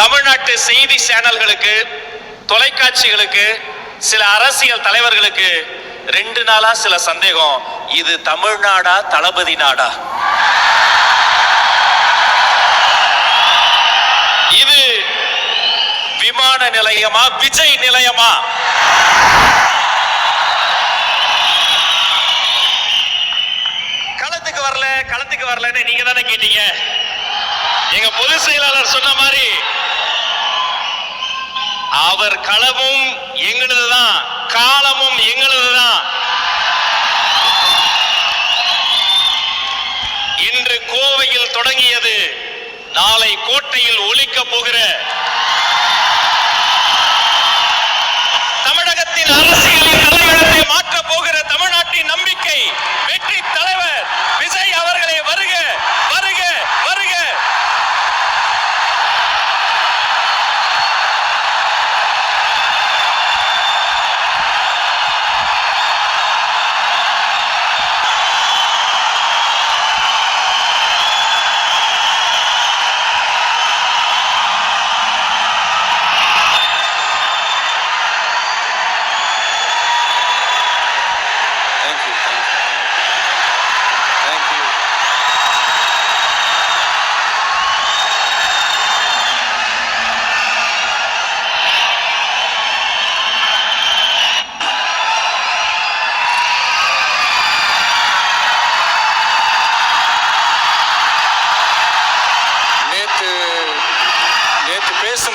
தமிழ்நாட்டு செய்தி சேனல்களுக்கு தொலைக்காட்சிகளுக்கு சில அரசியல் தலைவர்களுக்கு ரெண்டு நாளா சில சந்தேகம். இது தமிழ்நாடா தளபதி நாடா? இது விமான நிலையமா விஜய் நிலையமா? களத்துக்கு வரல களத்துக்கு வரலன்னு நீங்க தானே கேட்டீங்க? எங்க பொதுச் செயலாளர் சொன்ன மாதிரி அவர் களமும் எங்களுதுதான் காலமும் எங்களுதுதான். இன்று கோவையில் தொடங்கியது நாளை கோட்டையில் ஒலிக்க போகிற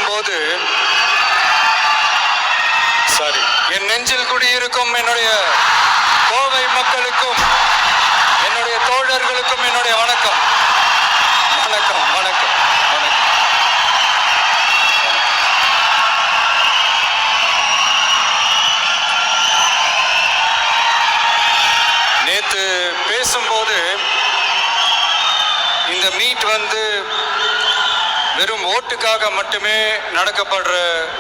போது சாரி என் நெஞ்சில் குடியிருக்கும் என்னுடைய கோவை மக்களுக்கும் என்னுடைய தோழர்களுக்கும் என்னுடைய வணக்கம். வணக்கம் வணக்கம் வணக்கம். நேத்து பேசும்போது இந்த மீட் வந்து வெறும் ஓட்டுக்காக மட்டுமே நடக்கப்படுற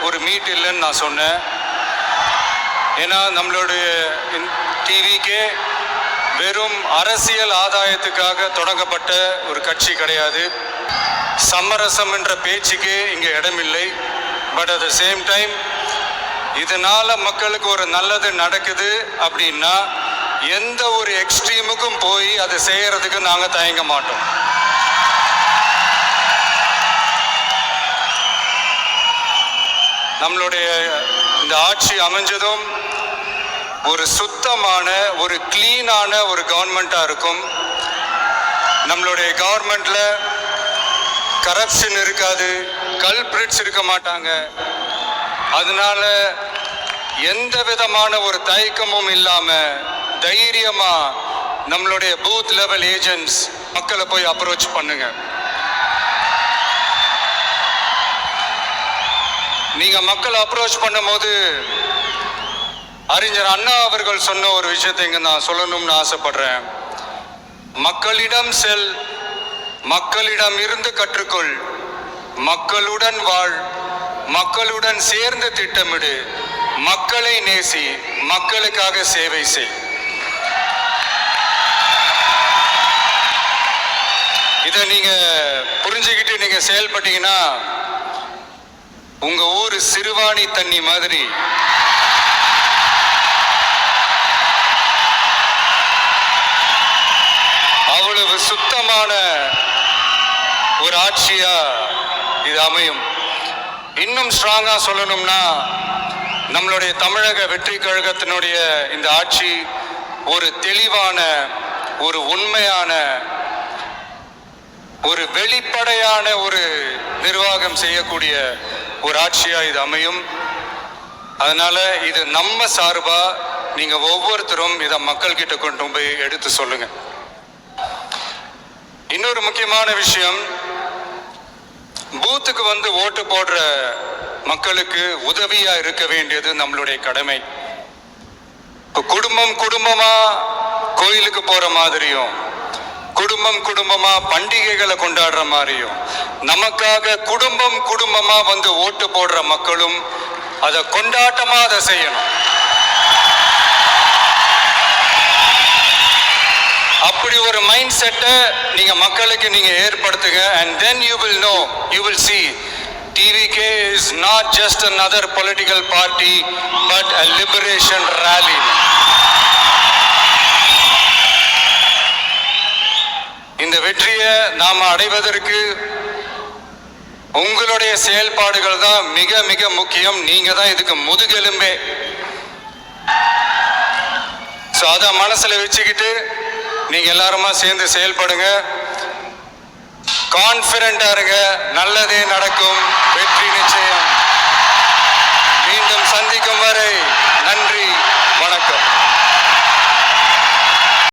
ஒரு மீட் இல்லைன்னு நான் சொன்னேன். ஏன்னா நம்மளுடைய டிவிக்கே வெறும் அரசியல் ஆதாயத்துக்காக தொடங்கப்பட்ட ஒரு கட்சி கிடையாது. சமரசம் என்ற பேச்சுக்கே இங்கே இடமில்லை. But at the same time இதனால மக்களுக்கு ஒரு நல்லது நடக்குது அப்படின்னா எந்த ஒரு எக்ஸ்ட்ரீமுக்கும் போய் அதை செய்யறதுக்கு நாங்கள் தயங்க மாட்டோம். நம்மளுடைய இந்த ஆட்சி அமைஞ்சதும் ஒரு சுத்தமான ஒரு க்ளீனான ஒரு கவர்மெண்ட்டாக இருக்கும். நம்மளுடைய கவர்மெண்ட்ல கரப்ஷன் இருக்காது கல்பிரிட்ஸ் இருக்க மாட்டாங்க. அதனால எந்த விதமான ஒரு தயக்கமும் இல்லாம தைரியமா நம்மளுடைய பூத் லெவல் ஏஜென்ட்ஸ் மக்களை போய் அப்ரோச் பண்ணுங்க. நீங்கள் மக்கள் அப்ரோச் பண்ணும்போது அறிஞர் அண்ணா அவர்கள் சொன்ன ஒரு விஷயத்தை இங்கே நான் சொல்லணும்னு ஆசைப்படுறேன். மக்களிடம் செல் மக்களிடம் இருந்து கற்றுக்கொள் மக்களுடன் வாழ் மக்களுடன் சேர்ந்து திட்டமிடு மக்களை நேசி மக்களுக்காக சேவை செய். இதை நீங்க புரிஞ்சுக்கிட்டு நீங்க செயல்பட்டீங்கன்னா உங்க ஊர் சிறுவாணி தண்ணி மாதிரி. அவ்வளவு சுத்தமான ஒரு ஆட்சியா இது அமையும். இன்னும் ஸ்ட்ராங்கா சொல்லணும்னா நம்மளுடைய தமிழக வெற்றி கழகத்தினுடைய இந்த ஆட்சி ஒரு தெளிவான ஒரு உண்மையான ஒரு வெளிப்படையான ஒரு நிர்வாகம் செய்யக்கூடிய ஒரு ஆட்சியாக இது அமையும். அதனால் இது நம்ம சார்பாக நீங்கள் ஒவ்வொருத்தரும் இதை மக்கள்கிட்ட கொண்டு போய் எடுத்து சொல்லுங்க. இன்னொரு முக்கியமான விஷயம் பூத்துக்கு வந்து ஓட்டு போடுற மக்களுக்கு உதவியா இருக்க வேண்டியது நம்மளுடைய கடமை. குடும்பம் குடும்பமா கோயிலுக்கு போற மாதிரியும் குடும்பம் குடும்பமா பண்டிகைகளை கொண்டாடுற மாதிரியும் நமக்காக குடும்பம் குடும்பமா வந்து ஓட்டு போடுற மக்களும் அதை கொண்டாட்டமா அதை செய்யணும் அப்படி ஒரு மைண்ட் செட்டை நீங்க மக்களுக்கு நீங்க ஏற்படுத்துங்க and then you will know you will see TVK is not just another political party, but a liberation rally. வெற்றியை நாம் அடைவதற்கு உங்களுடைய செயல்பாடுகள் தான் மிக மிக முக்கியம். நீங்க தான் இதுக்கு முதுகெலும்பே. ஸோ அதை மனசுல வச்சுக்கிட்டு நீங்க எல்லாருமா சேர்ந்து செயல்படுங்க. கான்ஃபிடண்டா இருங்க. நல்லதே நடக்கும்.